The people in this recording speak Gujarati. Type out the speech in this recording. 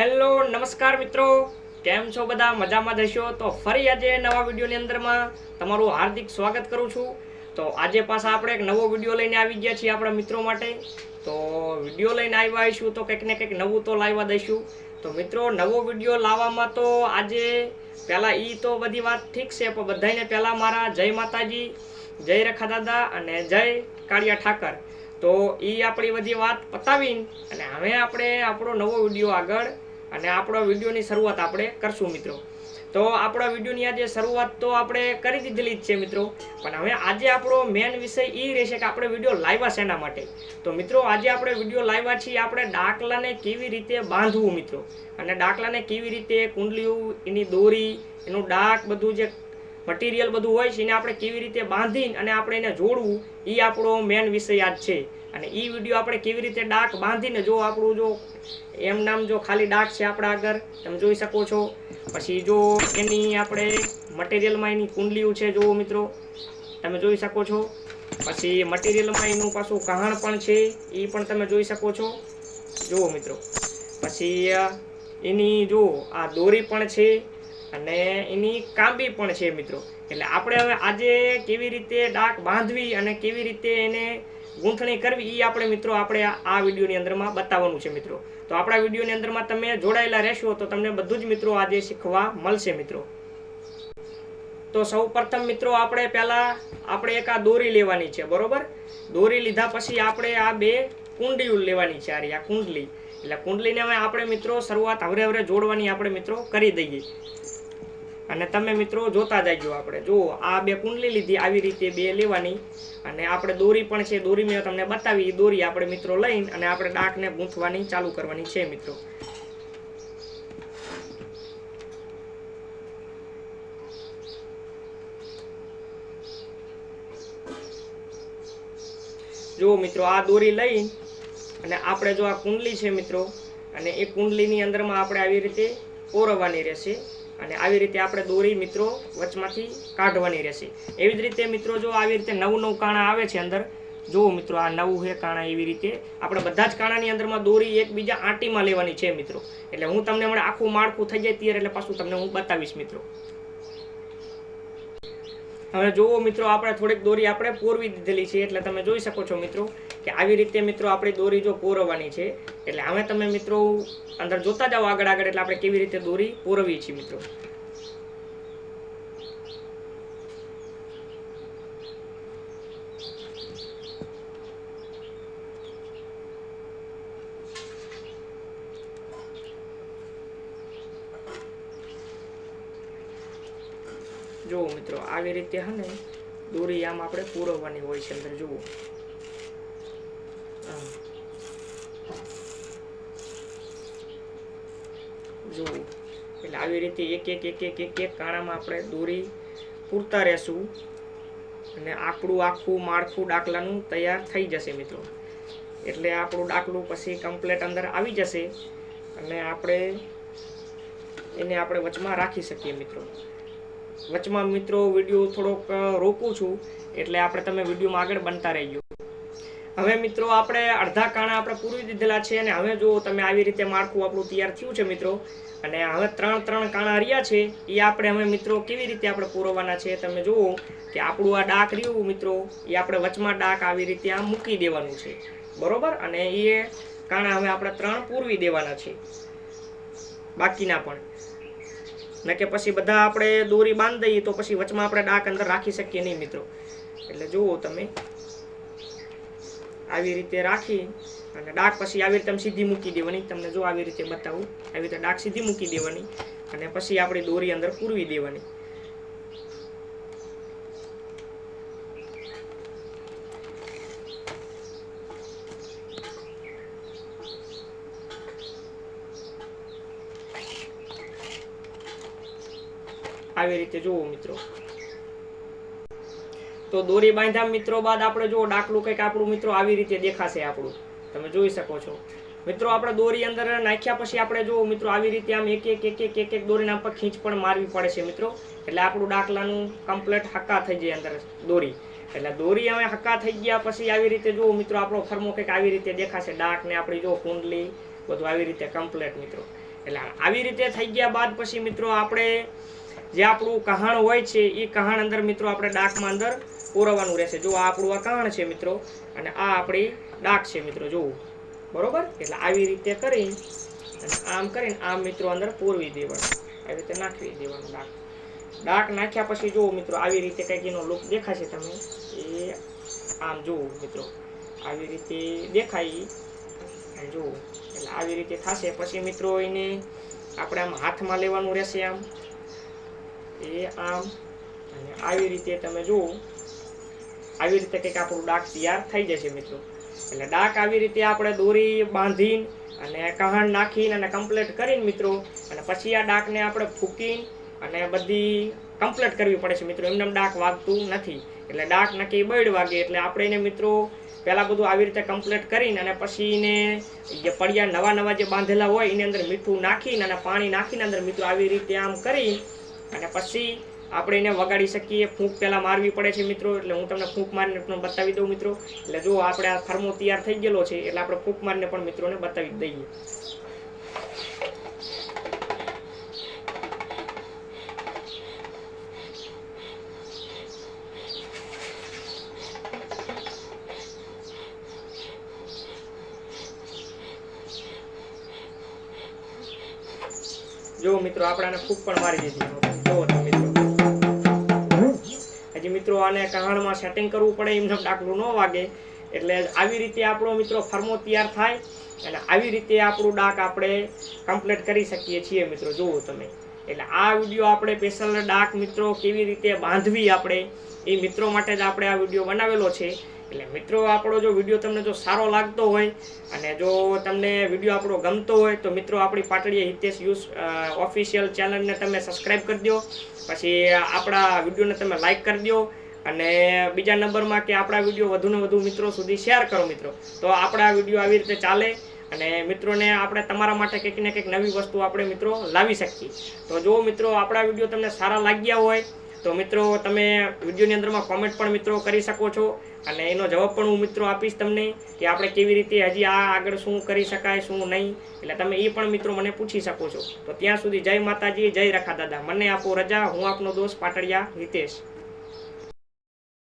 હેલો, નમસ્કાર મિત્રો. કેમ છો બધા? મજામાં જશો? તો ફરી આજે નવા વિડીયોની અંદરમાં તમારું હાર્દિક સ્વાગત કરું છું. તો આજે પાછા આપણે એક નવો વીડિયો લઈને આવી ગયા છીએ આપણા મિત્રો માટે. તો વીડિયો લઈને આવ્યા આવીશું તો કંઈક ને કંઈક નવું તો લાવવા દઈશું. તો મિત્રો, નવો વીડિયો લાવવામાં તો આજે પહેલાં એ તો બધી વાત ઠીક છે, પણ બધાને પહેલાં મારા જય માતાજી, જય રખા દાદા અને જય કાળિયા ઠાકર. તો એ આપણી બધી વાત પતાવીને અને હવે આપણે આપણો નવો વીડિયો આગળ અને આપણો વિડીયોની શરૂઆત આપણે કરશું મિત્રો. તો આપણા વિડીયોની આજે શરૂઆત તો આપણે કરી દીધેલી જ છે મિત્રો. પણ હવે આજે આપણો મેન વિષય એ રહેશે કે આપણે વીડિયો લાવ્યા શેના માટે? તો મિત્રો, આજે આપણે વીડિયો લાવ્યા છીએ આપણે ડાકલાને કેવી રીતે બાંધવું મિત્રો? અને ડાકલાને કેવી રીતે કુંડલીઓ, એની દોરી, એનું ડાક બધું જે મટીરિયલ બધું હોય છે એને આપણે કેવી રીતે બાંધીને અને આપણે એને જોડવું એ આપણો મેન વિષય આજ છે. અને એ વીડિયો આપણે કેવી રીતે ડાક બાંધીને જો આપણું જો એમ નામ જો ખાલી ડાક છે આપણા આગળ, તમે જોઈ શકો છો. પછી જો એની આપણે મટીરિયલમાં એની કુંડલીઓ છે, જુઓ મિત્રો, તમે જોઈ શકો છો. પછી મટીરિયલમાં એનું પાછું કહાણ પણ છે એ પણ તમે જોઈ શકો છો. જુઓ મિત્રો. પછી એની જો આ દોરી પણ છે અને એની કાંબી પણ છે મિત્રો. એટલે આપણે હવે આજે કેવી રીતે ડાક બાંધવી અને કેવી રીતે એને ગૂંથણી કરવી એ આપણે મિત્રો આપણે આ- વિડીયોની અંદરમાં બતાવવાનું છે મિત્રો. તો આપણા વિડીયોની અંદરમાં તમે જોડાયેલા રહેશો તો તમને બધું જ મિત્રો આજે શીખવા મળશે મિત્રો. તો સૌ પ્રથમ મિત્રો આપણે પહેલાં આપણે એક આ દોરી લેવાની છે, બરોબર? દોરી લીધા પછી આપણે આ બે કુંડીઓ લેવાની છે, આ કુંડલી. એટલે કુંડલીને હવે આપણે મિત્રો શરૂઆત હવરે હવરે જોડવાની આપણે મિત્રો કરી દઈએ. અને તમે મિત્રો જોતા જાય આપણે. જુઓ આ બે કુંડલી લીધી, આવી રીતે બે લેવાની. અને આપણે દોરી પણ છે, દોરી મેં તમને બતાવી. એ દોરી આપણે મિત્રો લઈને અને આપણે ડાકને ગૂંથવાની ચાલુ કરવાની છે મિત્રો. જુઓ મિત્રો આ દોરી લઈ અને આપણે જો આ કુંડલી છે મિત્રો, અને એ કુંડલીની અંદરમાં આપણે આવી રીતે ઓરવવાની રહેશે. અને આવી રીતે આપણે દોરી મિત્રો વચમાંથી કાઢવાની રહેશે. એવી જ રીતે મિત્રો જો આવી રીતે નવું નવું કાણા આવે છે અંદર, જુઓ મિત્રો આ નવું હે કાણા એવી રીતે આપણે બધા જ કાણાની અંદરમાં દોરી એકબીજા આંટીમાં લેવાની છે મિત્રો. એટલે હું તમને હમણાં આખું માળખું થઈ જાય ત્યારે એટલે પાછું તમને હું બતાવીશ મિત્રો. હવે જુઓ મિત્રો, આપણે થોડીક દોરી આપણે પોરવી દીધેલી છે, એટલે તમે જોઈ શકો છો મિત્રો કે આવી રીતે મિત્રો આપણી દોરી જો પોરવવાની છે, એટલે હવે તમે મિત્રો અંદર જોતા જાઓ આગળ આગળ, એટલે આપણે કેવી રીતે દોરી પોરવીએ છીએ મિત્રો. જુઓ મિત્રો, આવી રીતે હે દોરી આમ આપણે પૂરવવાની હોય છે અંદર, જુઓ. જુઓ. એટલે આવી રીતે એક એક એક એક એક એક કાણામાં આપણે દોરી પૂરતા રહેશું. અને આપણું આખું માળખું ડાકલાનું તૈયાર થઈ જશે મિત્રો. એટલે આપણું ડાકલું પછી કમ્પ્લેટ અંદર આવી જશે. અને આપણે એને આપણે વચમાં રાખી શકીએ મિત્રો. વચમાં મિત્રો વીડિયો થોડોક રોકું છું. એટલે આપણે તમે વિડીયોમાં આગળ બનતા રહેજો. હવે મિત્રો આપણે અડધા કાણા આપણે પૂરી દીધેલા છે અને હવે જો તમે આવી રીતે માળખું આપણું તૈયાર થયું છે મિત્રો, અને હવે ત્રણ ત્રણ કાણા રહ્યા છે, એ આપણે હવે મિત્રો કેવી રીતે આપણે પૂરવવાના છે તમે જુઓ કે આપણું આ ડાક રહ્યું મિત્રો, એ આપણે વચમાં ડાક આવી રીતે આમ મૂકી દેવાનું છે. બરોબર? અને એ કાણા હવે આપણે ત્રણ પૂરવી દેવાના છે. બાકીના પણ. ન કે પછી બધા આપણે દોરી બાંધી દઈએ તો પછી વચમાં આપણે ડાક અંદર રાખી શકીએ નહીં મિત્રો. એટલે જુઓ તમે. આવી રીતે રાખી અને ડાક પછી આવી રીતે સીધી મૂકી દેવાની. તમને જો આવી રીતે બતાવું. આવી રીતે ડાક સીધી મૂકી દેવાની અને પછી આપણી દોરી અંદર પૂરવી દેવાની. આવી રીતે જુઓ મિત્રો. તો દોરી બાંધ્યા મિત્રો બાદ આપણે જો ડાકલું કંઈક આપણું મિત્રો આવી રીતે દેખાશે આપણું. તમે જોઈ શકો છો. મિત્રો આપણે દોરી અંદર નાખ્યા પછી આપણે જો મિત્રો આવી રીતે આમ એક એક એક એક એક એક દોરીના પર ખીંચ પણ મારવી પડે છે મિત્રો. એટલે આપણું ડાકલાનું કમ્પ્લેટ હક્કા થઈ જાય અંદર દોરી. એટલે દોરી હવે હક્કા થઈ ગયા પછી આવી રીતે જુઓ મિત્રો આપણો ફરમો કંઈક આવી રીતે દેખાશે. ડાક ને આપણી જો કુંડલી બધું આવી રીતે કમ્પ્લેટ મિત્રો. એટલે આવી રીતે થઈ ગયા બાદ પછી મિત્રો આપણે જે આપણું કહાણ હોય છે એ કહાણ અંદર મિત્રો આપણે ડાકમાં અંદર પૂરવવાનું રહેશે. જો આ આપણું આ કહાણ છે મિત્રો, અને આ આપણી ડાક છે મિત્રો જોવું બરોબર? એટલે આવી રીતે કરી અને આમ કરીને આમ મિત્રો અંદર પૂરવી દેવાનું. આવી રીતે નાખવી દેવાનું ડાક. ડાક નાખ્યા પછી જુઓ મિત્રો, આવી રીતે કંઈક એનો લુક દેખાશે તમે એ આમ જુઓ મિત્રો, આવી રીતે દેખાય. અને જુઓ, એટલે આવી રીતે થશે. પછી મિત્રો એને આપણે આમ હાથમાં લેવાનું રહેશે આમ. એ આમ, અને આવી રીતે તમે જુઓ, આવી રીતે કંઈક આપણું ડાક તૈયાર થઈ જશે મિત્રો. એટલે ડાક આવી રીતે આપણે દોરી બાંધીને અને કહાણ નાખીને અને કમ્પ્લીટ કરીને મિત્રો, અને પછી આ ડાકને આપણે ફૂકીને અને બધી કમ્પ્લીટ કરવી પડે છે મિત્રો. એમને ડાક વાગતું નથી. એટલે ડાક નક્કી બળ વાગે. એટલે આપણે એને મિત્રો પહેલાં બધું આવી રીતે કમ્પ્લીટ કરીને અને પછી એને જે પડિયા નવા નવા જે બાંધેલા હોય, એની અંદર મીઠું નાખીને અને પાણી નાખીને અંદર મિત્રો આવી રીતે આમ કરી અને પછી આપણે એને વગાડી શકીએ. ફૂંક પહેલાં મારવી પડે છે મિત્રો, એટલે હું તમને ફૂંક મારીને પણ બતાવી દઉં મિત્રો. એટલે જો આપણે આ થર્મો તૈયાર થઈ ગયેલો છે, એટલે આપણે ફૂંક મારીને પણ મિત્રોને બતાવી દઈએ. જો મિત્રો આપણે આને ફૂંક પણ મારી દીધી. જો તમે મિત્રો. હજી મિત્રો, આને કહાણમાં સેટિંગ કરવું પડે, એમને ડાકલું ન વાગે. એટલે આવી રીતે આપણો મિત્રો ફર્મો તૈયાર થાય અને આવી રીતે આપણું ડાક આપણે કમ્પ્લીટ કરી શકીએ છીએ મિત્રો. જુઓ તમે. એટલે આ વીડિયો આપણે સ્પેશિયલ ડાક મિત્રો કેવી રીતે બાંધવી આપણે, એ મિત્રો માટે જ આપણે આ વીડિયો બનાવેલો છે. એટલે મિત્રો, આપણો જો વીડિયો તમને જો સારો લાગતો હોય અને જો તમને વીડિયો આપણો ગમતો હોય, તો મિત્રો, આપણી પાટડીએ હિતેશ યુઝ ઓફિશિયલ ચેનલને તમે સબસ્ક્રાઈબ કરી દો. પછી આપણા વિડીયોને તમે લાઇક કરી દો. અને બીજા નંબરમાં કે આપણા વીડિયો વધુને વધુ મિત્રો સુધી શેર કરો મિત્રો. તો આપણા વીડિયો આવી રીતે ચાલે અને મિત્રોને આપણે તમારા માટે કંઈક ને કંઈક નવી વસ્તુ આપણે મિત્રો લાવી શકીએ. તો જો મિત્રો, આપણા વીડિયો તમને સારા લાગ્યા હોય તો મિત્રો, તમે વિડીયોની અંદરમાં કોમેન્ટ પણ મિત્રો કરી શકો છો. અને એનો જવાબ પણ હું મિત્રો આપીશ તમને કે આપણે કેવી રીતે હજી આ આગળ શું કરી શકાય, શું નહીં. એટલે તમે એ પણ મિત્રો મને પૂછી શકો છો. તો ત્યાં સુધી જય માતાજી, જય રખા દાદા. મને આપો રજા. હું આપનો દોસ્ત પાટડિયા હિતેશ.